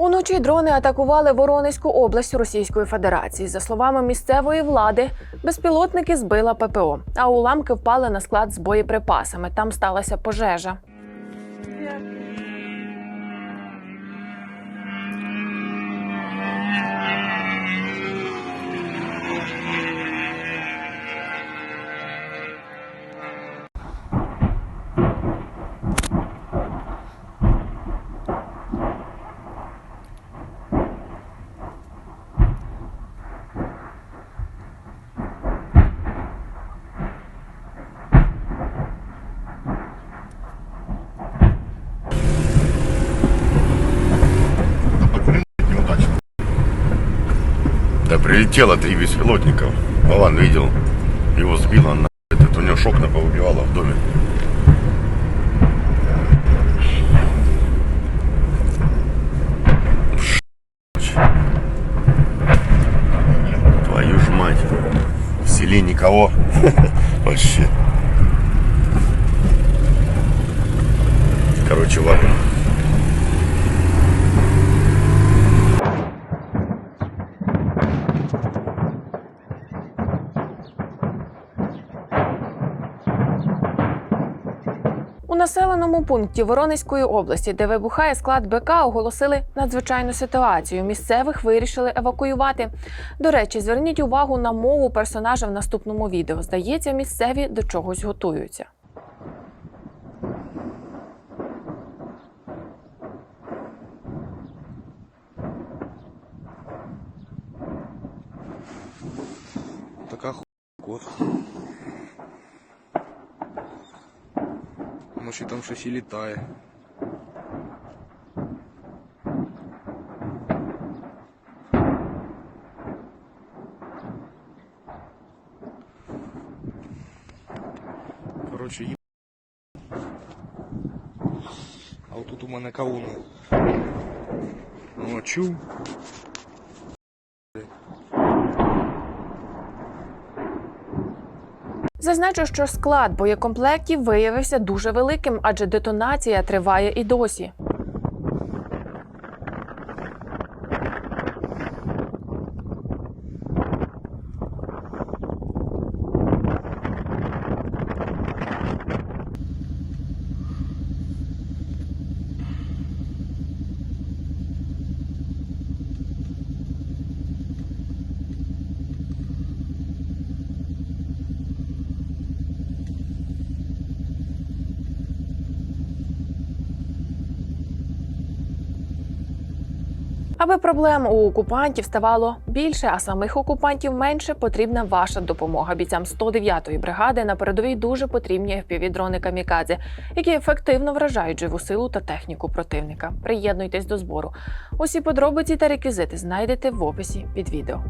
Уночі дрони атакували Воронезьку область Російської Федерації. За словами місцевої влади, безпілотники збила ППО, а уламки впали на склад з боєприпасами. Там сталася пожежа. Да прилетело три беспилотников. Вован видел. Его сбило на этот, у него шок на поубивало в доме. Твою ж мать. В селе никого. Вообще. Короче, ладно. У населеному пункті Воронезької області, де вибухає склад БК, оголосили надзвичайну ситуацію. Місцевих вирішили евакуювати. До речі, зверніть увагу на мову персонажа в наступному відео. Здається, місцеві до чогось готуються. Така ху... Може там щось і літає. Коротше, їм. А отут у мене кауни. О, Зазначу, що склад боєкомплектів виявився дуже великим, адже детонація триває і досі. Аби проблем у окупантів ставало більше, а самих окупантів менше, потрібна ваша допомога. Бійцям 109-ї бригади на передовій дуже потрібні FPV-дрони камікадзе, які ефективно вражають живу силу та техніку противника. Приєднуйтесь до збору. Усі подробиці та реквізити знайдете в описі під відео.